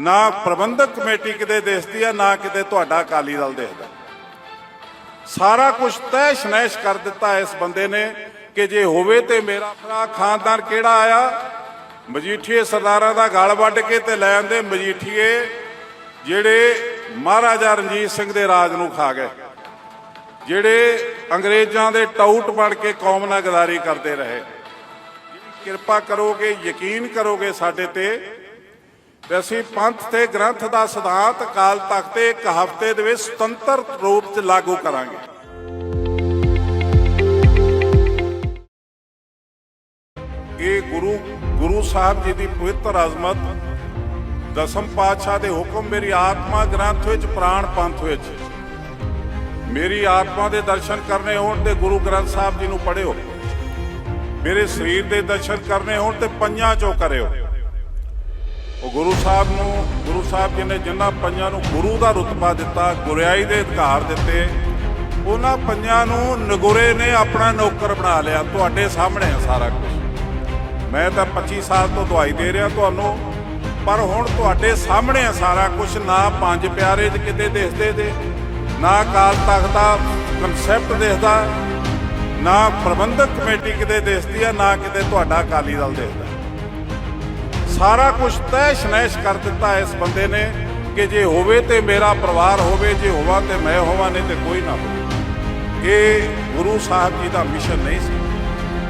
ਨਾ ਪ੍ਰਬੰਧਕ ਕਮੇਟੀ ਕਿਤੇ ਦੇਖਦੀ ਆ, ਨਾ ਕਿਤੇ ਤੁਹਾਡਾ ਅਕਾਲੀ ਦਲ ਦੇਖਦਾ ਸਾਰਾ ਕੁਝ ਤੈਸ਼ ਨੈਸ਼ ਕਰ ਦਿੱਤਾ ਇਸ ਬੰਦੇ ਨੇ ਕਿ ਜੇ ਹੋਵੇ ਤੇ ਮੇਰਾ ਭਰਾ ਖਾਨਦਾਨ ਕਿਹੜਾ ਆਇਆ? ਮਜੀਠੀਏ ਸਰਦਾਰਾਂ ਦਾ ਗਲ ਵੱਢ ਕੇ ਤੇ ਲੈ ਆਂਦੇ ਮਜੀਠੀਏ, ਜਿਹੜੇ ਮਹਾਰਾਜਾ ਰਣਜੀਤ ਸਿੰਘ ਦੇ ਰਾਜ ਨੂੰ ਖਾ ਗਏ, ਜਿਹੜੇ ਅੰਗਰੇਜ਼ਾਂ ਦੇ ਟਾਊਟ ਬਣ ਕੇ ਕੌਮ ਨਾਲ ਗਦਾਰੀ ਕਰਦੇ ਰਹੇ। ਕਿਰਪਾ ਕਰੋਗੇ, ਯਕੀਨ ਕਰੋਗੇ ਸਾਡੇ ਤੇ ਤੇ ਅਸੀਂ ਪੰਥ ਤੇ ਗ੍ਰੰਥ ਦਾ ਸਿਧਾਂਤ ਕਾਲ ਤਖਤ ਤੇ ਇੱਕ ਹਫ਼ਤੇ ਦੇ ਵਿੱਚ ਸੁਤੰਤਰ ਰੂਪ ਚ ਲਾਗੂ ਕਰਾਂਗੇ। ਇਹ ਗੁਰੂ ਗੁਰੂ ਸਾਹਿਬ ਜੀ ਦੀ ਪਵਿੱਤਰ ਅਜ਼ਮਤ, ਦਸਮ ਪਾਤਸ਼ਾਹ ਦੇ ਹੁਕਮ, ਮੇਰੀ ਆਤਮਾ ਗ੍ਰੰਥ ਵਿੱਚ, ਪ੍ਰਾਣ ਪੰਥ ਵਿੱਚ। ਮੇਰੀ ਆਤਮਾ ਦੇ ਦਰਸ਼ਨ ਕਰਨੇ ਹੋਣ ਤੇ ਗੁਰੂ ਗ੍ਰੰਥ ਸਾਹਿਬ ਜੀ ਨੂੰ ਪੜ੍ਹਿਓ। ਮੇਰੇ ਸਰੀਰ ਦੇ ਦਰਸ਼ਨ ਕਰਨੇ ਹੋਣ ਤੇ ਪੰਜਾਂ ਚੋਂ ਕਰਿਓ। ਉਹ ਗੁਰੂ ਸਾਹਿਬ ਨੂੰ, ਗੁਰੂ ਸਾਹਿਬ ਜੀ ਨੇ ਜਿਨ੍ਹਾਂ ਪੰਜਾਂ ਨੂੰ ਗੁਰੂ ਦਾ ਰੁਤਬਾ ਦਿੱਤਾ, ਗੁਰਿਆਈ ਦੇ ਅਧਿਕਾਰ ਦਿੱਤੇ, ਉਹਨਾਂ ਪੰਜਾਂ ਨੂੰ ਨਗੁਰੇ ਨੇ ਆਪਣਾ ਨੌਕਰ ਬਣਾ ਲਿਆ। ਤੁਹਾਡੇ ਸਾਹਮਣੇ ਆ ਸਾਰਾ ਕੁਝ ਮੈਂ ਤਾਂ 25 ਸਾਲ ਤੋਂ ਦਵਾਈ ਦੇ ਰਿਹਾ ਤੁਹਾਨੂੰ, ਪਰ ਹੁਣ ਤੁਹਾਡੇ ਸਾਹਮਣੇ ਆ ਸਾਰਾ ਕੁਝ ਨਾ ਪੰਜ ਪਿਆਰੇ ਚ ਕਿਤੇ ਦਿਸਦੇ ਦੇ ਨਾ ਕਾਲ ਤਖਤ ਦਾ ਕਨਸੈਪਟ ਦਿਸਦਾ, ਨਾ ਪ੍ਰਬੰਧਕ ਕਮੇਟੀ ਕਿਤੇ ਦਿਸਦੀ ਆ, ਨਾ ਕਿਤੇ ਤੁਹਾਡਾ ਅਕਾਲੀ ਦਲ ਦਿਸਦਾ। ਸਾਰਾ ਕੁਝ ਤੈਸ਼ ਨੈਸ਼ ਕਰ ਦਿੱਤਾ ਇਸ ਬੰਦੇ ਨੇ ਕਿ ਜੇ ਹੋਵੇ ਤੇ ਮੇਰਾ ਪਰਿਵਾਰ ਹੋਵੇ, ਜੇ ਹੋਵਾ ਤੇ ਮੈਂ ਹੋਵਾਂ, ਨਹੀਂ ਤੇ ਕੋਈ ਨਾ ਹੋਵੇ। ਇਹ ਗੁਰੂ ਸਾਹਿਬ ਜੀ ਦਾ ਮਿਸ਼ਨ ਨਹੀਂ ਸੀ।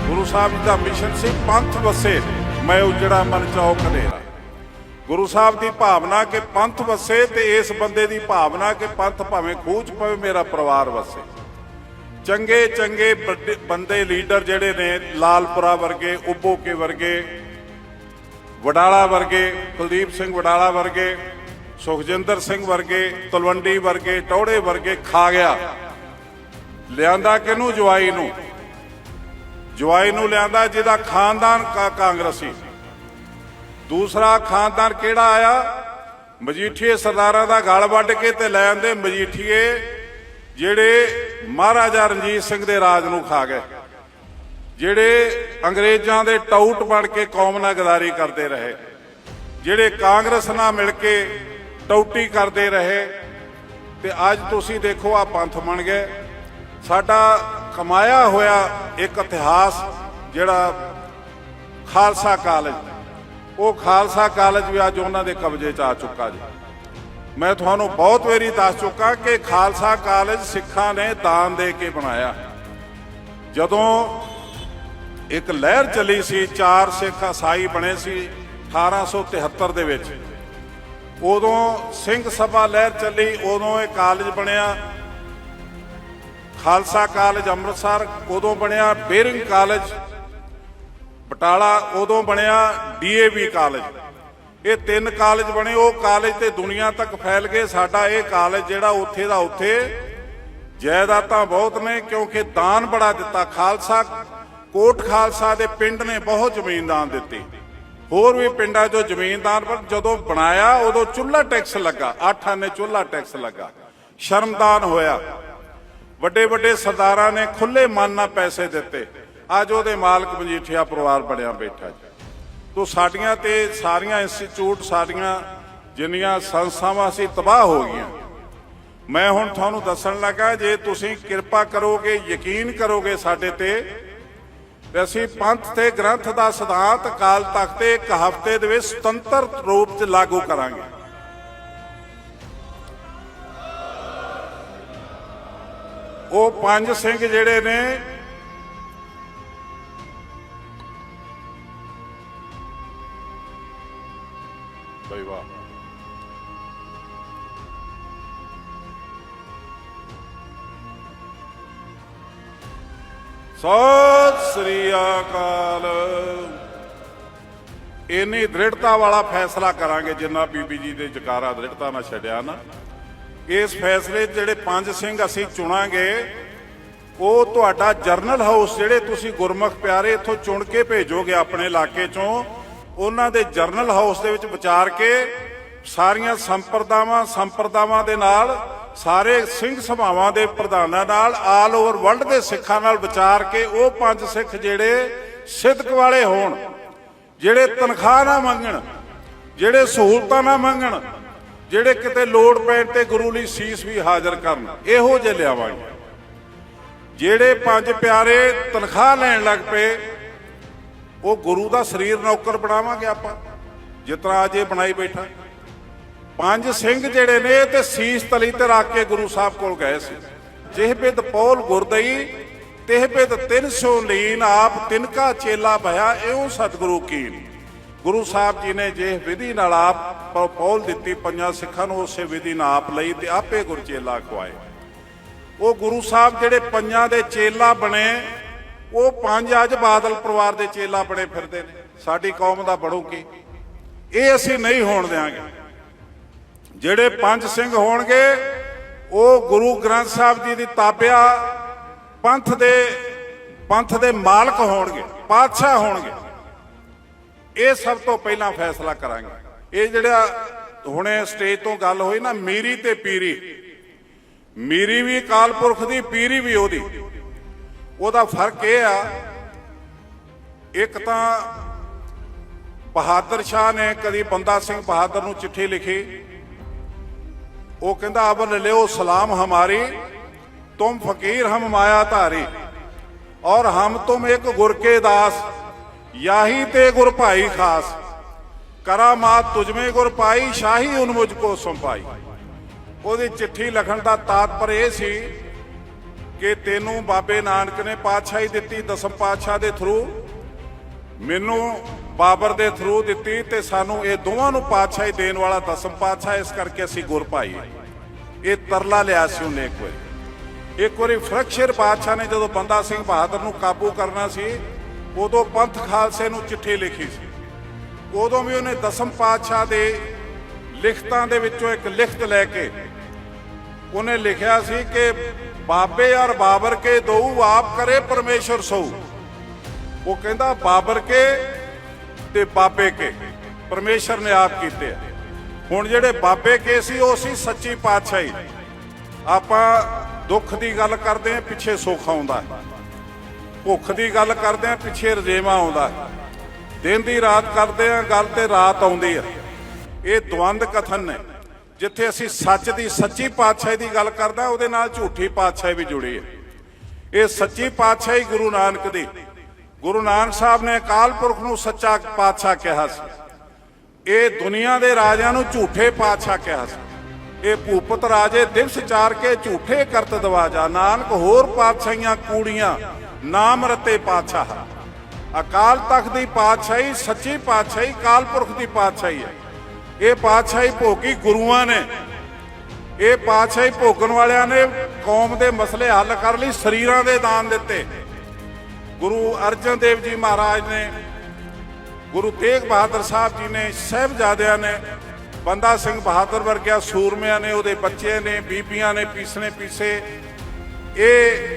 ਗੁਰੂ ਸਾਹਿਬ ਜੀ ਦਾ ਮਿਸ਼ਨ ਸੀ ਪੰਥ ਵਸੇ ਮੈਂ ਉਜੜਾ ਮਨ ਚੌਕ ਹਨੇਰਾ। ਗੁਰੂ ਸਾਹਿਬ ਦੀ ਭਾਵਨਾ ਕਿ ਪੰਥ ਵਸੇ ਤੇ ਇਸ ਬੰਦੇ ਦੀ ਭਾਵਨਾ ਕਿ ਪੰਥ ਭਾਵੇਂ ਖੂਚ ਪਵੇ, ਮੇਰਾ ਪਰਿਵਾਰ ਵਸੇ। ਚੰਗੇ ਚੰਗੇ ਵੱਡੇ ਬੰਦੇ, ਲੀਡਰ ਜਿਹੜੇ ਨੇ, ਲਾਲਪੁਰਾ ਵਰਗੇ ਉਬੋਕੇ ਵਰਗੇ ਵਡਾਲਾ ਵਰਗੇ, ਕੁਲਦੀਪ ਸਿੰਘ ਵਡਾਲਾ ਵਰਗੇ, ਸੁਖਜਿੰਦਰ ਸਿੰਘ ਵਰਗੇ, ਤਲਵੰਡੀ ਵਰਗੇ, ਟੌੜੇ ਵਰਗੇ ਖਾ ਗਿਆ। ਲਿਆਂਦਾ ਕਿਹਨੂੰ? ਜਵਾਈ ਨੂੰ। ਜਵਾਈ ਨੂੰ ਲਿਆਂਦਾ ਜਿਹਦਾ ਖਾਨਦਾਨ ਕਾਂਗਰਸੀ। ਦੂਸਰਾ ਖਾਨਦਾਨ ਕਿਹੜਾ ਆਇਆ? ਮਜੀਠੀਏ ਸਰਦਾਰਾਂ ਦਾ ਗਲ ਵੱਢ ਕੇ ਤੇ ਲੈ ਆਂਦੇ ਮਜੀਠੀਏ, ਜਿਹੜੇ ਮਹਾਰਾਜਾ ਰਣਜੀਤ ਸਿੰਘ ਦੇ ਰਾਜ ਨੂੰ ਖਾ ਗਏ। ਜਿਹੜੇ ਅੰਗਰੇਜ਼ਾਂ ਦੇ ਟਾਊਟ ਬਣ ਕੇ ਕੌਮ ਨਾਲ ਗਦਾਰੀ ਕਰਦੇ ਰਹੇ, ਜਿਹੜੇ ਕਾਂਗਰਸ ਨਾਲ ਮਿਲ ਕੇ ਟੌਟੀ ਕਰਦੇ ਰਹੇ, ਤੇ ਅੱਜ ਤੁਸੀਂ ਦੇਖੋ ਆ ਪੰਥ ਬਣ ਗਏ। ਸਾਡਾ ਕਮਾਇਆ ਹੋਇਆ ਇੱਕ ਇਤਿਹਾਸ ਜਿਹੜਾ ਖਾਲਸਾ ਕਾਲਜ, ਉਹ ਖਾਲਸਾ ਕਾਲਜ ਵੀ ਅੱਜ ਉਹਨਾਂ ਦੇ ਕਬਜ਼ੇ 'ਚ ਆ ਚੁੱਕਾ ਜੀ। ਮੈਂ ਤੁਹਾਨੂੰ ਬਹੁਤ ਵਾਰੀ ਦੱਸ ਚੁੱਕਾ ਕਿ ਖਾਲਸਾ ਕਾਲਜ ਸਿੱਖਾਂ ਨੇ ਦਾਨ ਦੇ ਕੇ ਬਣਾਇਆ। ਜਦੋਂ ਇੱਕ ਲਹਿਰ ਚੱਲੀ ਸੀ, ਚਾਰ ਸਿੱਖ ਈਸਾਈ ਬਣੇ ਸੀ 1873 ਦੇ ਵਿੱਚ। ਉਦੋਂ ਸਿੰਘ ਸਭਾ ਲਹਿਰ ਚੱਲੀ, ਉਦੋਂ ਇਹ ਕਾਲਜ ਬਣਿਆ। ਖਾਲਸਾ ਕਾਲਜ ਅੰਮ੍ਰਿਤਸਰ, ਉਦੋਂ ਬਣਿਆ ਬੇਰਿੰਗ ਕਾਲਜ। ਬਟਾਲਾ, ਉਦੋਂ ਬਣਿਆ ਡੀਏਵੀ ਕਾਲਜ। ਇਹ ਤਿੰਨ ਕਾਲਜ ਬਣੇ, ਉਹ ਕਾਲਜ ਤੇ ਦੁਨੀਆ ਤੱਕ ਫੈਲ ਗਏ। ਸਾਡਾ ਇਹ ਕਾਲਜ ਜਿਹੜਾ ਉੱਥੇ ਦਾ ਉੱਥੇ ਜਾਇਦਾਦਾਂ ਬਹੁਤ ਨੇ, ਕਿਉਂਕਿ ਦਾਨ ਬੜਾ ਦਿੱਤਾ। ਖਾਲਸਾ ਕੋਟ ਖਾਲਸਾ ਦੇ ਪਿੰਡ ਨੇ ਬਹੁਤ ਜ਼ਮੀਨਦਾਨ ਦਿੱਤੀ। ਹੋਰ ਵੀ ਪਿੰਡਾਂ 'ਚੋਂ ਜ਼ਮੀਨਦਾਨ ਪਰ ਜਦੋਂ ਬਣਾਇਆ, ਉਦੋਂ ਚੁੱਲ੍ਹਾ ਟੈਕਸ ਲੱਗਾ। 8 ਆਨੇ ਚੁੱਲ੍ਹਾ ਟੈਕਸ ਲੱਗਾ। ਸ਼ਰਮਦਾਨ ਹੋਇਆ। ਵੱਡੇ ਵੱਡੇ ਸਰਦਾਰਾਂ ਨੇ ਖੁੱਲੇ ਮਨ ਨਾਲ ਪੈਸੇ ਦਿੱਤੇ। ਅੱਜ ਉਹਦੇ ਮਾਲਕ ਮਜੀਠੀਆ ਪਰਿਵਾਰ ਬਣਿਆ ਬੈਠਾ ਜੀ। ਤੋ ਸਾਡੀਆਂ ਤੇ ਸਾਰੀਆਂ ਇੰਸਟੀਚਿਊਟ, ਸਾਡੀਆਂ ਜਿੰਨੀਆਂ ਸੰਸਥਾਵਾਂ ਸੀ ਤਬਾਹ ਹੋ ਗਈਆਂ। ਮੈਂ ਹੁਣ ਤੁਹਾਨੂੰ ਦੱਸਣ ਲੱਗਾ, ਜੇ ਤੁਸੀਂ ਕਿਰਪਾ ਕਰੋਗੇ, ਯਕੀਨ ਕਰੋਗੇ ਸਾਡੇ ਤੇ ਤੇ ਅਸੀਂ ਪੰਥ ਤੇ ਗ੍ਰੰਥ ਦਾ ਸਿਧਾਂਤ ਕਾਲ ਤਖਤ ਤੇ ਇੱਕ ਹਫ਼ਤੇ ਦੇ ਵਿੱਚ ਸੁਤੰਤਰ ਰੂਪ ਚ ਲਾਗੂ ਕਰਾਂਗੇ। ਉਹ ਪੰਜ ਸਿੰਘ ਜਿਹੜੇ ਨੇ, ਬਈ ਵਾਹ। ਸਤਿ ਸ੍ਰੀ ਅਕਾਲ। ਇੰਨੀ ਦ੍ਰਿੜਤਾ ਵਾਲਾ ਫੈਸਲਾ ਕਰਾਂਗੇ ਜਿੰਨਾ ਬੀਬੀ ਜੀ ਦੇ ਜਕਾਰਾ ਦ੍ਰਿੜਤਾ ਨਾਲ ਛੱਡਿਆ ਨਾ। ਇਸ ਫੈਸਲੇ ਜਿਹੜੇ ਪੰਜ ਸਿੰਘ ਅਸੀਂ ਚੁਣਾਂਗੇ, ਉਹ ਤੁਹਾਡਾ ਜਰਨਲ ਹਾਊਸ ਜਿਹੜੇ ਤੁਸੀਂ ਗੁਰਮੁਖ ਪਿਆਰੇ ਇੱਥੋਂ ਚੁਣ ਕੇ ਭੇਜੋਗੇ ਆਪਣੇ ਇਲਾਕੇ 'ਚੋਂ, ਉਹਨਾਂ ਦੇ ਜਰਨਲ ਹਾਊਸ ਦੇ ਵਿੱਚ ਵਿਚਾਰ ਕੇ ਸਾਰੀਆਂ ਸੰਪਰਦਾਵਾਂ ਸੰਪਰਦਾਵਾਂ ਦੇ ਨਾਲ ਸਾਰੇ ਸਿੰਘ ਸਭਾਵਾਂ ਦੇ ਪ੍ਰਧਾਨਾਂ ਨਾਲ ਆਲ ਓਵਰ ਵਰਲਡ ਦੇ ਸਿੱਖਾਂ ਨਾਲ ਵਿਚਾਰ ਕੇ ਉਹ ਪੰਜ ਸਿੱਖ ਜਿਹੜੇ ਸਿੱਧਕ ਵਾਲੇ ਹੋਣ, ਜਿਹੜੇ ਤਨਖਾਹ ਨਾ ਮੰਗਣ, ਜਿਹੜੇ ਸਹੂਲਤਾਂ ਨਾ ਮੰਗਣ, ਜਿਹੜੇ ਕਿਤੇ ਲੋੜ ਪੈਣ ਤੇ ਗੁਰੂ ਲਈ ਸੀਸ ਵੀ ਹਾਜ਼ਰ ਕਰਨ, ਇਹੋ ਜਿਹੇ ਲਿਆਵਾਂਗੇ ਜਿਹੜੇ ਪੰਜ ਪਿਆਰੇ ਤਨਖਾਹ ਲੈਣ ਲੱਗ ਪਏ, ਉਹ ਗੁਰੂ ਦਾ ਸਰੀਰ ਨੌਕਰ ਬਣਾਵਾਂਗੇ ਆਪਾਂ ਜਿਤਨਾ ਅੱਜ ਇਹ ਬਣਾਈ ਬੈਠਾ। ਪੰਜ ਸਿੰਘ ਜਿਹੜੇ ਨੇ ਤੇ ਸੀਸ ਤਲੀ ਤੇ ਰੱਖ ਕੇ ਗੁਰੂ ਸਾਹਿਬ ਕੋਲ ਗਏ ਸੀ। ਜਿਹ ਬਿਦ ਪੌਲ ਗੁਰਦਈ, ਤਿਹ ਬਿਦ ਤਿੰਨ ਸੋ ਲੀਨ ਆਪ ਤਿਨਕਾ ਚੇਲਾ ਭਇਆ, ਇਉ ਸਤਿਗੁਰੂ ਕੀਨ। ਗੁਰੂ ਸਾਹਿਬ ਜੀ ਨੇ ਜੇ ਵਿਧੀ ਨਾਲ ਆਪ ਪ- ਪੌਲ ਦਿੱਤੀ, ਪੰਜਾਂ ਸਿੱਖਾਂ ਨੂੰ ਉਸੇ ਵਿਧੀ ਨਾਲ ਆਪ ਲਈ ਤੇ ਆਪੇ ਗੁਰਚੇਲਾ ਖਵਾਏ। ਉਹ ਗੁਰੂ ਸਾਹਿਬ ਜਿਹੜੇ ਪੰਜਾਂ ਦੇ ਚੇਲਾ ਬਣੇ, ਉਹ ਪੰਜ ਅੱਜ ਬਾਦਲ ਪਰਿਵਾਰ ਦੇ ਚੇਲਾ ਬਣੇ ਫਿਰਦੇ ਨੇ। ਸਾਡੀ ਕੌਮ ਦਾ ਬਣੂ ਕੀ? ਇਹ ਅਸੀਂ ਨਹੀਂ ਹੋਣ ਦਿਆਂਗੇ। ਜਿਹੜੇ ਪੰਜ ਸਿੰਘ ਹੋਣਗੇ, ਉਹ ਗੁਰੂ ਗ੍ਰੰਥ ਸਾਹਿਬ ਜੀ ਦੀ ਤਾਬਿਆ ਪੰਥ ਦੇ ਪੰਥ ਦੇ ਮਾਲਕ ਹੋਣਗੇ, ਪਾਤਸ਼ਾਹ ਹੋਣਗੇ। ਇਹ ਸਭ ਤੋਂ ਪਹਿਲਾਂ ਫੈਸਲਾ ਕਰਾਂਗੇ। ਇਹ ਜਿਹੜਾ ਹੁਣੇ ਸਟੇਜ ਤੋਂ ਗੱਲ ਹੋਈ ਨਾ, ਮੀਰੀ ਤੇ ਪੀਰੀ। ਮੀਰੀ ਵੀ ਅਕਾਲ ਪੁਰਖ ਦੀ, ਪੀਰੀ ਵੀ ਉਹਦੀ। ਉਹਦਾ ਫ਼ਰਕ ਇਹ ਆ, ਇੱਕ ਤਾਂ ਬਹਾਦਰ ਸ਼ਾਹ ਨੇ ਕਦੀ ਬੰਦਾ ਸਿੰਘ ਬਹਾਦਰ ਨੂੰ ਚਿੱਠੀ ਲਿਖੀ ਉਹ ਕਹਿੰਦਾ ਅਬਰ ਲਿਓ ਸਲਾਮ ਹਮਾਰੀ, ਤੁਮ ਫਕੀਰ ਹਮ ਮਾਇਆ ਧਾਰੀ ਔਰ ਹਮ ਤੁਮ ਇੱਕ ਗੁਰ ਕੇ ਦਾਸ, ਯਾਹੀ ਤੇ ਗੁਰ ਭਾਈ ਖਾਸ। ਕਰਾਮਾਤ ਤੁਝਮੇ ਗੁਰ ਪਾਈ, ਸ਼ਾਹੀ ਉਨ ਮੁਝ ਕੋ ਸੰਪਾਈ ਉਹਦੀ ਚਿੱਠੀ ਲਿਖਣ ਦਾ ਤਾਤਪਰ ਇਹ ਸੀ ਕਿ ਤੈਨੂੰ ਬਾਬੇ ਨਾਨਕ ਨੇ ਪਾਤਸ਼ਾਹੀ ਦਿੱਤੀ ਦਸਮ ਪਾਤਸ਼ਾਹ ਦੇ ਥਰੂ। ਮੈਨੂੰ ਬਾਬਰ ਦੇ ਥਰੂ ਦਿੱਤੀ ਤੇ ਸਾਨੂੰ ਇਹ ਦੋਵਾਂ ਨੂੰ ਪਾਤਸ਼ਾਹੀ ਦੇਣ ਵਾਲਾ ਦਸਮ ਪਾਤਸ਼ਾਹ ਇਸ ਕਰਕੇ ਅਸੀਂ ਗੁਰ ਪਾਈ ਇਹ ਤਰਲਾ ਲਿਆ ਸੀ ਉਹਨੇ ਇੱਕ ਵਾਰੀ। ਇੱਕ ਵਾਰੀ ਫਰਕਸ਼ਰ ਬਾਦਸ਼ਾਹ ਨੇ ਜਦੋਂ ਬੰਦਾ ਸਿੰਘ ਬਹਾਦਰ ਨੂੰ ਕਾਬੂ ਕਰਨਾ ਸੀ, ਉਦੋਂ ਪੰਥ ਖਾਲਸੇ ਨੂੰ ਚਿੱਠੀ ਲਿਖੀ ਸੀ। ਉਦੋਂ ਵੀ ਉਹਨੇ ਦਸਮ ਪਾਤਸ਼ਾਹ ਦੇ ਲਿਖਤਾਂ ਦੇ ਵਿੱਚੋਂ ਇੱਕ ਲਿਖਤ ਲੈ ਕੇ ਉਹਨੇ ਲਿਖਿਆ ਸੀ ਕਿ ਬਾਬੇ ਔਰ ਬਾਬਰ ਕੇ ਦੋ ਆਪ ਕਰੇ ਪਰਮੇਸ਼ਰ ਸੋ ਉਹ ਕਹਿੰਦਾ, ਬਾਬਰ ਕੇ ਤੇ ਬਾਬੇ ਕੇ। ਪਰਮੇਸ਼ਰ ਨੇ ਆਪ ਕੀਤੇ ਆ। ਹੁਣ ਜਿਹੜੇ ਬਾਬੇ ਕੇ ਸੀ, ਉਹ ਸੀ ਸੱਚੀ ਪਾਤਸ਼ਾਹੀ। ਆਪਾਂ ਦੁੱਖ ਦੀ ਗੱਲ ਕਰਦੇ ਆ ਪਿੱਛੇ ਸੁੱਖ ਆਉਂਦਾ ਭੁੱਖ ਦੀ ਗੱਲ ਕਰਦੇ ਆ ਪਿੱਛੇ ਰਜੇਵਾ ਆਉਂਦਾ ਦਿਨ ਦੀ ਰਾਤ ਕਰਦੇ ਆ ਗੱਲ ਤੇ ਰਾਤ ਆਉਂਦੀ ਆ ਇਹ ਦਵੰਦ ਕਥਨ ਨੇ। ਜਿੱਥੇ ਅਸੀਂ ਸੱਚ ਦੀ ਸੱਚੀ ਪਾਤਸ਼ਾਹੀ ਦੀ ਗੱਲ ਕਰਦਾ, ਉਹਦੇ ਨਾਲ ਝੂਠੀ ਪਾਤਸ਼ਾਹੀ ਵੀ ਜੁੜੀ ਹੈ। ਇਹ ਸੱਚੀ ਪਾਤਸ਼ਾਹੀ ਗੁਰੂ ਨਾਨਕ ਦੀ ਗੁਰੂ ਨਾਨਕ ਸਾਹਿਬ ਨੇ ਅਕਾਲ ਪੁਰਖ ਨੂੰ ਸੱਚਾ ਪਾਤਸ਼ਾਹ ਕਿਹਾ ਸੀ। ਇਹ ਦੁਨੀਆ ਦੇ ਰਾਜਿਆਂ ਨੂੰ ਝੂਠੇ ਪਾਤਸ਼ਾਹ ਕਿਹਾ ਸੀ। ਇਹ ਭੂਪਤ ਰਾਜੇ ਦਿਵਸ ਚਾਰ ਕੇ ਝੂਠੇ ਕਰਤ ਦਵਾਜਾ। ਨਾਨਕ ਹੋਰ ਪਾਤਸ਼ਾਹੀਆਂ, ਕੂੜੀਆਂ, ਨਾਮ ਰਤੇ ਪਾਤਸ਼ਾਹ। ਅਕਾਲ ਤਖਤ ਦੀ ਪਾਤਸ਼ਾਹੀ ਸੱਚੀ ਪਾਤਸ਼ਾਹੀ ਕਾਲ ਪੁਰਖ ਦੀ ਪਾਤਸ਼ਾਹੀ ਹੈ। ਇਹ ਪਾਤਸ਼ਾਹੀ ਭੋਗੀ ਗੁਰੂਆਂ ਨੇ। ਇਹ ਪਾਤਸ਼ਾਹੀ ਭੋਗਣ ਵਾਲਿਆਂ ਨੇ ਕੌਮ ਦੇ ਮਸਲੇ ਹੱਲ ਕਰਨ ਲਈ, ਸਰੀਰਾਂ ਦੇ ਦਾਨ ਦਿੱਤੇ। ਗੁਰੂ ਅਰਜਨ ਦੇਵ ਜੀ ਮਹਾਰਾਜ ਨੇ, ਗੁਰੂ ਤੇਗ ਬਹਾਦਰ ਸਾਹਿਬ ਜੀ ਨੇ, ਸਹਿਬਜ਼ਾਦਿਆਂ ਨੇ, ਬੰਦਾ ਸਿੰਘ ਬਹਾਦਰ ਵਰਗਿਆ ਸੂਰਮਿਆਂ ਨੇ, ਉਹਦੇ ਬੱਚੇ ਨੇ, ਬੀਬੀਆਂ ਨੇ, ਪੀਸਣੇ ਪੀਸੇ, ਇਹ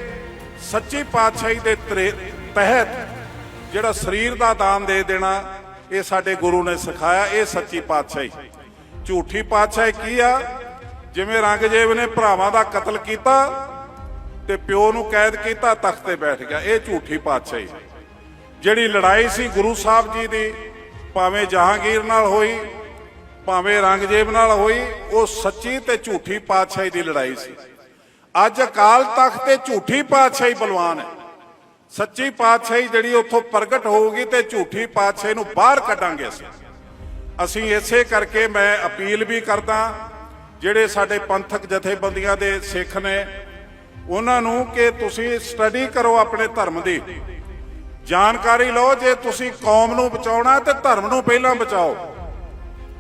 ਸੱਚੀ ਪਾਤਸ਼ਾਹੀ ਦੇ ਤਰੇ- ਤਹਿਤ ਜਿਹੜਾ ਸਰੀਰ ਦਾ ਦਾਨ ਦੇ ਦੇਣਾ, ਇਹ ਸਾਡੇ ਗੁਰੂ ਨੇ ਸਿਖਾਇਆ, ਇਹ ਸੱਚੀ ਪਾਤਸ਼ਾਹੀ। ਝੂਠੀ ਪਾਤਸ਼ਾਹੀ ਕੀ ਆ? ਜਿਵੇਂ ਰੰਗਜੇਬ ਨੇ ਭਰਾਵਾਂ ਦਾ ਕਤਲ ਕੀਤਾ ਤੇ ਪਿਓ ਨੂੰ ਕੈਦ ਕੀਤਾ, ਤਖਤ ਤੇ ਬੈਠ ਗਿਆ। ਇਹ ਝੂਠੀ ਪਾਤਸ਼ਾਹੀ ਜਿਹੜੀ ਲੜਾਈ ਸੀ ਗੁਰੂ ਸਾਹਿਬ ਜੀ ਦੀ, ਭਾਵੇਂ ਜਹਾਂਗੀਰ ਨਾਲ ਹੋਈ, ਭਾਵੇਂ ਰੰਗਜੇਬ ਨਾਲ ਹੋਈ, ਉਹ ਸੱਚੀ ਤੇ ਝੂਠੀ ਪਾਤਸ਼ਾਹੀ ਦੀ ਲੜਾਈ ਸੀ। ਅੱਜ ਅਕਾਲ ਤਖਤ ਤੇ ਝੂਠੀ ਪਾਤਸ਼ਾਹੀ ਬਲਵਾਨ ਹੈ। ਸੱਚੀ ਪਾਤਸ਼ਾਹੀ ਜਿਹੜੀ ਉੱਥੋਂ ਪ੍ਰਗਟ ਹੋਊਗੀ ਤੇ ਝੂਠੀ ਪਾਤਸ਼ਾਹੀ ਨੂੰ ਬਾਹਰ ਕੱਢਾਂਗੇ ਅਸੀਂ। ਅਸੀਂ ਇਸੇ ਕਰਕੇ ਮੈਂ ਅਪੀਲ ਵੀ ਕਰਦਾ, ਜਿਹੜੇ ਸਾਡੇ ਪੰਥਕ ਜਥੇਬੰਦੀਆਂ ਦੇ ਸਿੱਖ ਨੇ ਉਹਨਾਂ ਨੂੰ ਕਿ ਤੁਸੀਂ ਸਟੱਡੀ ਕਰੋ ਆਪਣੇ ਧਰਮ ਦੀ। ਜਾਣਕਾਰੀ ਲਓ, ਜੇ ਤੁਸੀਂ ਕੌਮ ਨੂੰ ਬਚਾਉਣਾ ਤੇ ਧਰਮ ਨੂੰ ਪਹਿਲਾਂ ਬਚਾਓ।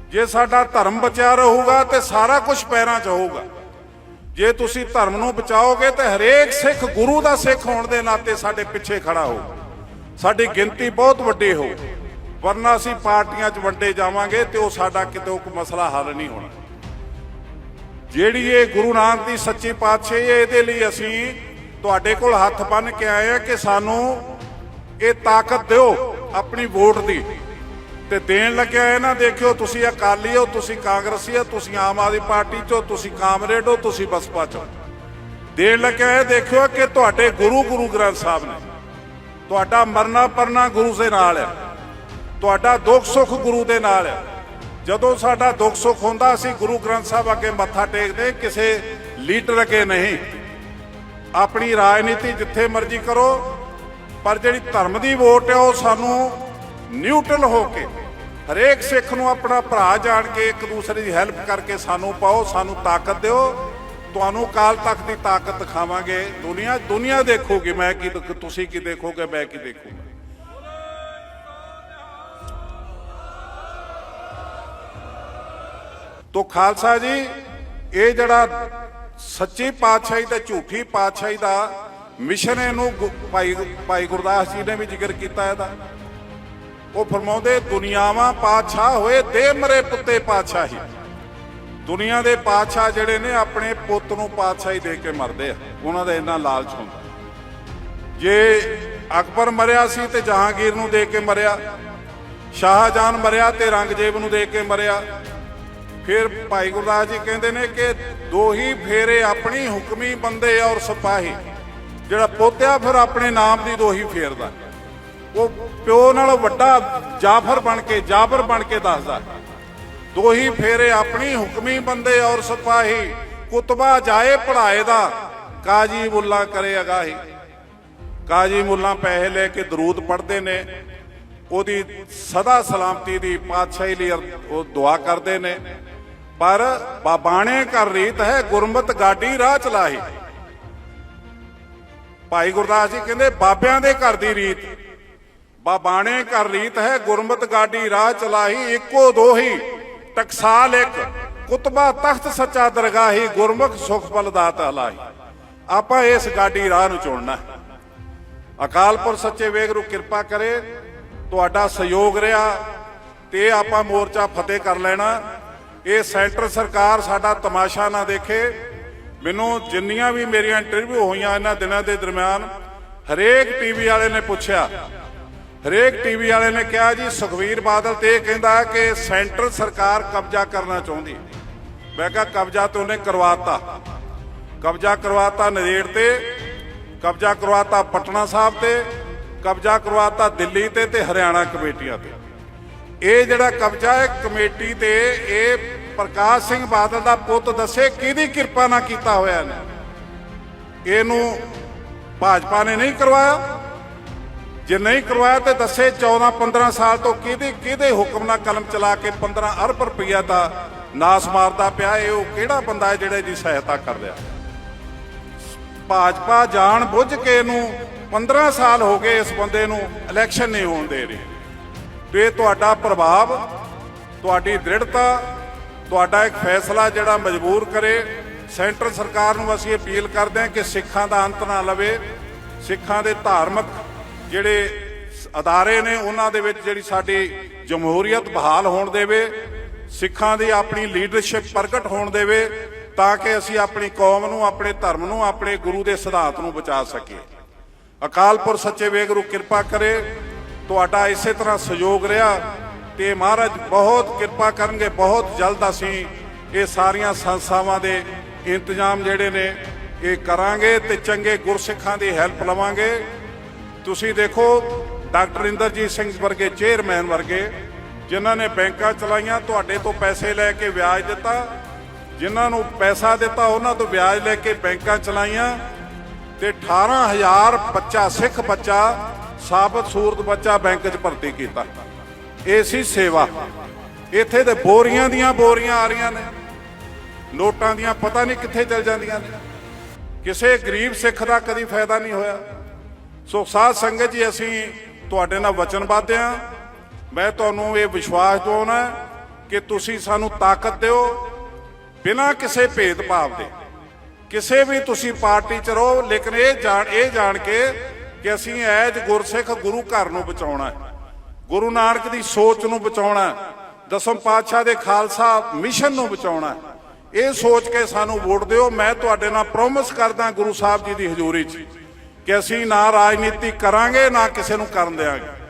ਜੇ ਸਾਡਾ ਧਰਮ ਬਚਿਆ ਰਹੂਗਾ ਤੇ ਸਾਰਾ ਕੁਝ ਪੈਰਾਂ 'ਚ ਹੋਊਗਾ। ਜੇ ਤੁਸੀਂ ਧਰਮ ਨੂੰ ਬਚਾਓਗੇ ਤੇ ਹਰੇਕ ਸਿੱਖ ਗੁਰੂ ਦਾ ਸਿੱਖ ਹੋਣ ਦੇ ਨਾਤੇ ਸਾਡੇ ਪਿੱਛੇ ਖੜਾ ਹੋ। ਸਾਡੀ ਗਿਣਤੀ ਬਹੁਤ ਵੱਡੀ ਹੋ। ਵਰਨਾ ਅਸੀਂ ਪਾਰਟੀਆਂ 'ਚ ਵੰਡੇ ਜਾਵਾਂਗੇ ਤੇ ਉਹ ਸਾਡਾ ਕਿਤੇ ਕੋਈ ਮਸਲਾ ਹੱਲ ਨਹੀਂ ਹੋਣਾ। ਜਿਹੜੀ ਇਹ ਗੁਰੂ ਨਾਨਕ ਦੀ ਸੱਚੀ ਪਾਤਸ਼ਾਹੀ ਹੈ, ਇਹਦੇ ਲਈ ਅਸੀਂ ਤੁਹਾਡੇ ਕੋਲ ਹੱਥ ਬੰਨ ਕੇ ਆਏ ਆ ਕਿ ਸਾਨੂੰ ਇਹ ਤਾਕਤ ਦਿਓ ਆਪਣੀ ਵੋਟ ਦੀ। ਤੇ ਦੇਣ ਲੱਗਿਆ ਇਹ ਨਾ, ਦੇਖਿਓ ਤੁਸੀਂ ਅਕਾਲੀ ਹੋ, ਤੁਸੀਂ ਕਾਂਗਰਸੀ ਹੋ, ਤੁਸੀਂ ਆਮ ਆਦਮੀ ਪਾਰਟੀ ਚੋਂ ਤੁਸੀਂ ਕਾਮਰੇਡ ਹੋ, ਤੁਸੀਂ ਬਸਪਾ ਚੋਂ ਦੇਣ ਲੱਗਿਆ ਇਹ ਦੇਖਿਓ ਕਿ ਤੁਹਾਡੇ ਗੁਰੂ ਗੁਰੂ ਗ੍ਰੰਥ ਸਾਹਿਬ ਨੇ, ਤੁਹਾਡਾ ਮਰਨਾ ਪਰਨਾ ਗੁਰੂ ਦੇ ਨਾਲ ਹੈ, ਤੁਹਾਡਾ ਦੁੱਖ ਸੁੱਖ ਗੁਰੂ ਦੇ ਨਾਲ ਹੈ। ਜਦੋਂ ਸਾਡਾ ਦੁੱਖ ਸੁੱਖ ਹੁੰਦਾ, ਅਸੀਂ ਗੁਰੂ ਗ੍ਰੰਥ ਸਾਹਿਬ ਅੱਗੇ ਮੱਥਾ ਟੇਕਦੇ ਕਿਸੇ ਲੀਡਰ ਅੱਗੇ ਨਹੀਂ। ਆਪਣੀ ਰਾਜਨੀਤੀ ਜਿੱਥੇ ਮਰਜ਼ੀ ਕਰੋ, ਪਰ ਜਿਹੜੀ ਧਰਮ ਦੀ ਵੋਟ ਹੈ, ਉਹ ਸਾਨੂੰ ਨਿਊਟਰਲ ਹੋ ਕੇ, ਹਰੇਕ ਸਿੱਖ ਨੂੰ ਆਪਣਾ ਭਰਾ ਜਾਣ ਕੇ, ਇੱਕ ਦੂਸਰੇ ਦੀ ਹੈਲਪ ਕਰਕੇ ਸਾਨੂੰ ਪਾਓ, ਸਾਨੂੰ ਤਾਕਤ ਦਿਓ। ਤੁਹਾਨੂੰ ਕਾਲ ਤੱਕ ਦੀ ਤਾਕਤ ਦਿਖਾਵਾਂਗੇ। ਦੁਨੀਆ ਦੁਨੀਆ ਦੇਖੋਗੇ ਮੈਂ ਕੀ ਤੁਸੀਂ ਕੀ ਦੇਖੋਗੇ, ਮੈਂ ਕੀ ਦੇਖੂਗਾ। ਤੋ ਖਾਲਸਾ ਜੀ, ਇਹ ਜਿਹੜਾ ਸੱਚੀ ਪਾਤਸ਼ਾਹੀ ਤੇ ਝੂਠੀ ਪਾਤਸ਼ਾਹੀ ਦਾ ਮਿਸ਼ਨ ਇਹਨੂੰ ਭਾਈ ਭਾਈ ਗੁਰਦਾਸ ਜੀ ਨੇ ਵੀ ਜ਼ਿਕਰ ਕੀਤਾ ਇਹਦਾ। ਉਹ ਫਰਮਾਉਂਦੇ, ਦੁਨੀਆਵਾਂ ਪਾਤਸ਼ਾਹ ਹੋਏ, ਦੇ ਮਰੇ ਪੁੱਤੇ ਪਾਤਸ਼ਾਹੀ। ਦੁਨੀਆ ਦੇ ਪਾਤਸ਼ਾਹ ਜਿਹੜੇ ਨੇ, ਆਪਣੇ ਪੁੱਤ ਨੂੰ ਪਾਤਸ਼ਾਹੀ ਦੇ ਕੇ ਮਰਦੇ ਆ। ਉਹਨਾਂ ਦਾ ਇੰਨਾ ਲਾਲਚ ਹੁੰਦਾ। ਜੇ ਅਕਬਰ ਮਰਿਆ ਸੀ ਤੇ ਜਹਾਂਗੀਰ ਨੂੰ ਦੇ ਕੇ ਮਰਿਆ, ਸ਼ਾਹਜਹਾਨ ਮਰਿਆ ਤੇ ਰੰਗਜੇਬ ਨੂੰ ਦੇ ਕੇ ਮਰਿਆ ਫਿਰ ਭਾਈ ਗੁਰਦਾਸ ਜੀ ਕਹਿੰਦੇ ਨੇ ਕਿ ਦੋ ਹੀ ਫੇਰੇ ਆਪਣੀ ਹੁਕਮੀ ਬੰਦੇ ਔਰ ਸਿਪਾਹੀ, ਜਿਹੜਾ ਪੋਤਿਆ ਫਿਰ ਆਪਣੇ ਨਾਮ ਦੀ ਦੋਹੀ ਫੇਰਦਾ। ਉਹ ਪਿਓ ਨਾਲੋਂ ਵੱਡਾ ਜਾਫਰ ਬਣ ਕੇ, ਜਾਬਰ ਬਣ ਕੇ ਦੱਸਦਾ, ਦੋਹੀ ਫੇਰੇ ਆਪਣੀ ਹੁਕਮੀ ਬੰਦੇ ਔਰ ਸਿਪਾਹੀ, ਕੁਤਬਾ ਜਾਏ ਪੜਾਏ ਦਾ, ਕਾਜੀ ਮੁੱਲਾ ਕਰੇ ਅਗਾਹੀ। ਕਾਜੀ ਮੁੱਲਾ ਪੈਸੇ ਲੈ ਕੇ ਦਰੂਦ ਪੜ੍ਹਦੇ ਨੇ, ਉਹਦੀ ਸਦਾ ਸਲਾਮਤੀ ਦੀ ਪਾਤਸ਼ਾਹੀ ਲਈ ਉਹ ਦੁਆ ਕਰਦੇ ਨੇ। ਪਰ ਬਾਬਾਣੇ ਕਰ ਰੀਤ ਹੈ, ਗੁਰਮਤ ਗਾਡੀ ਰਾਹ ਚਲਾਹੀ। ਭਾਈ ਗੁਰਦਾਸ ਜੀ ਕਹਿੰਦੇ, ਬਾਬਿਆਂ ਦੇ ਘਰ ਦੀ ਰੀਤ। ਬਾਬਾਣੇ ਕਰ ਰੀਤ ਹੈ, ਗੁਰਮਤ ਗਾਡੀ ਰਾਹ ਚਲਾਹੀ, ਇੱਕੋ ਦੋਹੀ, ਟਕਸਾਲ ਇੱਕ, ਕੁਤਬਾ ਤਖਤ ਸੱਚਾ ਦਰਗਾਹੀ, ਗੁਰਮੁਖ ਸੁਖ ਬਲ ਦਾਤ ਹਲਾਹੀ ਆਪਾਂ ਇਸ ਗਾਡੀ ਰਾਹ ਨੂੰ ਚੁਣਨਾ ਅਕਾਲ ਅਕਾਲਪੁਰ ਸੱਚੇ ਵੇਗਰੂ ਕਿਰਪਾ ਕਰੇ, ਤੁਹਾਡਾ ਸਹਿਯੋਗ ਰਿਹਾ ਤੇ ਆਪਾਂ ਮੋਰਚਾ ਫਤਿਹ ਕਰ ਲੈਣਾ। ਇਹ ਸੈਂਟਰ ਸਰਕਾਰ ਸਾਡਾ ਤਮਾਸ਼ਾ ਨਾ ਦੇਖੇ। ਮੈਨੂੰ ਜਿੰਨੀਆਂ ਵੀ ਮੇਰੀਆਂ ਇੰਟਰਵਿਊ ਹੋਈਆਂ ਇਹਨਾਂ ਦਿਨਾਂ ਦੇ ਦਰਮਿਆਨ, ਹਰੇਕ ਟੀਵੀ ਵਾਲੇ ਨੇ ਪੁੱਛਿਆ। ਹਰੇਕ ਟੀਵੀ ਵਾਲੇ ਨੇ ਕਿਹਾ ਜੀ, ਸੁਖਵੀਰ ਬਾਦਲ ਤੇ ਇਹ ਕਹਿੰਦਾ ਕਿ ਸੈਂਟਰ ਸਰਕਾਰ ਕਬਜ਼ਾ ਕਰਨਾ ਚਾਹੁੰਦੀ ਮੈਂ ਕਿਹਾ, ਕਬਜ਼ਾ ਤੇ ਉਹਨੇ ਕਰਵਾਤਾ। ਕਬਜ਼ਾ ਕਰਵਾਤਾ ਨਰੇੜ ਤੇ, ਕਬਜ਼ਾ ਕਰਵਾਤਾ ਪਟਨਾ ਸਾਹਿਬ ਤੇ, ਕਬਜ਼ਾ ਕਰਵਾਤਾ ਦਿੱਲੀ ਤੇ ਤੇ ਹਰਿਆਣਾ ਕਮੇਟੀਆਂ ਤੇ। ਇਹ ਜਿਹੜਾ ਕਬਜ਼ਾ ਹੈ ਕਮੇਟੀ ਤੇ, ਇਹ ਪ੍ਰਕਾਸ਼ ਸਿੰਘ ਬਾਦਲ ਦਾ ਪੁੱਤ ਦੱਸੇ ਕਿਹਦੀ ਕਿਰਪਾ ਨਾਲ ਕੀਤਾ ਹੋਇਆ ਨੇ ਇਹਨੂੰ ਭਾਜਪਾ ਨੇ ਨਹੀਂ ਕਰਵਾਇਆ। ਜੇ ਨਹੀਂ ਕਰਵਾਇਆ ਤੇ ਦੱਸੇ 14 15 ਸਾਲ ਤੋਂ ਕਿਹਦੇ ਕਿਹਦੇ ਹੁਕਮ ਨਾਲ ਕਲਮ ਚਲਾ ਕੇ 15 ਅਰਬ ਰੁਪਈਆ ਦਾ ਨਾਸ ਮਾਰਦਾ ਪਿਆ, ਇਹ ਉਹ ਕਿਹੜਾ ਬੰਦਾ ਹੈ ਜਿਹੜਾ ਦੀ ਸਹਾਇਤਾ ਕਰ ਰਿਹਾ? ਭਾਜਪਾ ਜਾਣ ਬੁੱਝ ਕੇ ਇਹਨੂੰ 15 ਸਾਲ ਹੋ ਗਏ ਇਸ ਬੰਦੇ ਨੂੰ ਇਲੈਕਸ਼ਨ ਨਹੀਂ ਹੋਣ ਦੇ ਰਹੀ। ਤੇ ਤੁਹਾਡਾ ਪ੍ਰਭਾਵ, ਤੁਹਾਡੀ ਦ੍ਰਿੜਤਾ, ਤੁਹਾਡਾ ਇੱਕ ਫੈਸਲਾ ਜਿਹੜਾ ਮਜਬੂਰ ਕਰੇ। ਸੈਂਟਰ ਸਰਕਾਰ ਨੂੰ ਅਸੀਂ ਅਪੀਲ ਕਰਦੇ ਹਾਂ ਕਿ ਸਿੱਖਾਂ ਦਾ ਅੰਤ ਨਾ ਲਵੇ। ਸਿੱਖਾਂ ਦੇ ਧਾਰਮਿਕ ਜਿਹੜੇ ਅਦਾਰੇ ਨੇ, ਉਹਨਾਂ ਦੇ ਵਿੱਚ ਜਿਹੜੀ ਸਾਡੀ ਜਮਹੂਰੀਅਤ ਬਹਾਲ ਹੋਣ ਦੇਵੇ। ਸਿੱਖਾਂ ਦੀ ਆਪਣੀ ਲੀਡਰਸ਼ਿਪ ਪ੍ਰਗਟ ਹੋਣ ਦੇਵੇ ਤਾਂ ਕਿ ਅਸੀਂ ਆਪਣੀ ਕੌਮ ਨੂੰ, ਆਪਣੇ ਧਰਮ ਨੂੰ, ਆਪਣੇ ਗੁਰੂ ਦੇ ਸਿਧਾਂਤ ਨੂੰ ਬਚਾ ਸਕੀਏ। ਅਕਾਲ ਪੁਰਖ ਸੱਚੇ ਵੇਗਰੂ ਕਿਰਪਾ ਕਰੇ। ਤੁਹਾਡਾ ਇਸੇ ਤਰ੍ਹਾਂ ਸਹਿਯੋਗ ਰਿਹਾ ਤੇ ਮਹਾਰਾਜ ਬਹੁਤ ਕਿਰਪਾ ਕਰਨਗੇ, ਬਹੁਤ ਜਲਦ ਅਸੀਂ ਇਹ ਸਾਰੀਆਂ ਸੰਸਥਾਵਾਂ ਦੇ ਇੰਤਜ਼ਾਮ ਜਿਹੜੇ ਨੇ ਇਹ ਕਰਾਂਗੇ ਤੇ ਚੰਗੇ ਗੁਰਸਿੱਖਾਂ ਦੀ ਹੈਲਪ ਲਵਾਂਗੇ। ਤੁਸੀਂ ਦੇਖੋ, ਡਾਕਟਰ ਇੰਦਰਜੀਤ ਸਿੰਘ ਵਰਗੇ ਚੇਅਰਮੈਨ ਵਰਗੇ, ਜਿਨ੍ਹਾਂ ਨੇ ਬੈਂਕਾਂ ਚਲਾਈਆਂ, ਤੁਹਾਡੇ ਤੋਂ ਪੈਸੇ ਲੈ ਕੇ ਵਿਆਜ ਦਿੱਤਾ। ਜਿਨ੍ਹਾਂ ਨੂੰ ਪੈਸਾ ਦਿੱਤਾ, ਉਹਨਾਂ ਤੋਂ ਵਿਆਜ ਲੈ ਕੇ ਬੈਂਕਾਂ ਚਲਾਈਆਂ। ਤੇ 18000 ਬੱਚਾ, ਸਿੱਖ ਬੱਚਾ, ਸਾਬਤ ਸੂਰਤ ਬੱਚਾ ਬੈਂਕ 'ਚ ਭਰਤੀ ਕੀਤਾ। ਇਹ ਸੀ ਸੇਵਾ। ਇੱਥੇ ਤੇ ਬੋਰੀਆਂ ਦੀਆਂ ਬੋਰੀਆਂ ਆ ਰਹੀਆਂ ਨੇ। ਨੋਟਾਂ ਦੀਆਂ ਪਤਾ ਨਹੀਂ ਕਿੱਥੇ ਚਲ ਜਾਂਦੀਆਂ ਨੇ। ਕਿਸੇ ਗਰੀਬ ਸਿੱਖ ਦਾ ਕਦੀ ਫਾਇਦਾ ਨਹੀਂ ਹੋਇਆ। ਸੋ ਸਾਧ ਸੰਗਤ ਜੀ, ਅਸੀਂ ਤੁਹਾਡੇ ਨਾਲ ਵਚਨਬੱਧ ਹਾਂ ਮੈਂ ਤੁਹਾਨੂੰ ਇਹ ਵਿਸ਼ਵਾਸ ਦਿਵਾਉਣਾ ਕਿ ਤੁਸੀਂ ਸਾਨੂੰ ਤਾਕਤ ਦਿਓ, ਬਿਨਾਂ ਕਿਸੇ ਭੇਦਭਾਵ ਦੇ। ਕਿਸੇ ਵੀ ਤੁਸੀਂ ਪਾਰਟੀ ਚ ਰਹੋ, ਲੇਕਿਨ ਇਹ ਜਾਣ ਇਹ ਜਾਣ ਕੇ ਕਿ ਅਸੀਂ ਐਜ ਗੁਰਸਿੱਖ ਗੁਰੂ ਘਰ ਨੂੰ ਬਚਾਉਣਾ ਹੈ। ਗੁਰੂ ਨਾਨਕ ਦੀ ਸੋਚ ਨੂੰ ਬਚਾਉਣਾ ਦਸਮ ਪਾਤਸ਼ਾਹ ਦੇ ਖਾਲਸਾ ਮਿਸ਼ਨ ਨੂੰ ਬਚਾਉਣਾ ਇਹ ਸੋਚ ਕੇ ਸਾਨੂੰ ਵੋਟ ਦਿਓ। ਮੈਂ ਤੁਹਾਡੇ ਨਾਲ ਪ੍ਰੋਮਿਸ ਕਰਦਾ ਗੁਰੂ ਸਾਹਿਬ ਜੀ ਦੀ ਹਜ਼ੂਰੀ 'ਚ ਕਿ ਅਸੀਂ ਨਾ ਰਾਜਨੀਤੀ ਕਰਾਂਗੇ, ਨਾ ਕਿਸੇ ਨੂੰ ਕਰਨ ਦੇਵਾਂਗੇ